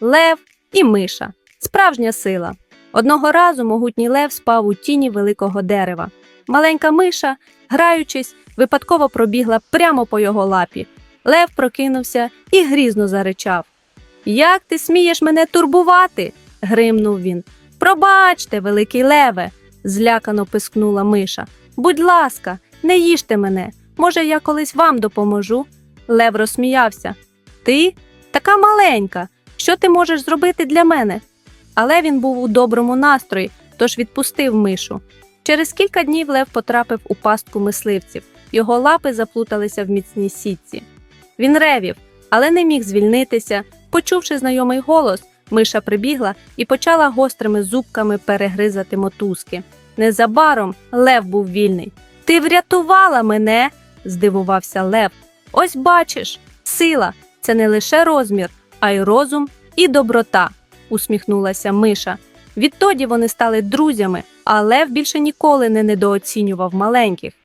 лев і миша. Справжня сила. Одного разу могутній лев спав у тіні великого дерева. Маленька миша, граючись, випадково пробігла прямо по його лапі. Лев прокинувся і грізно заричав. Як ти смієш мене турбувати? гримнув він. Пробачте, великий леве, злякано пискнула миша. Будь ласка, не їжте мене. Може, я колись вам допоможу. Лев розсміявся. Ти така маленька. Що ти можеш зробити для мене? Але він був у доброму настрої, тож відпустив мишу. Через кілька днів Лев потрапив у пастку мисливців. Його лапи заплуталися в міцній сітці. Він ревів, але не міг звільнитися. Почувши знайомий голос, миша прибігла і почала гострими зубками перегризати мотузки. Незабаром Лев був вільний. Ти врятувала мене, здивувався Лев. Ось бачиш, сила це не лише розмір, а й розум і доброта, усміхнулася миша. Відтоді вони стали друзями, а Лев більше ніколи не недооцінював маленьких.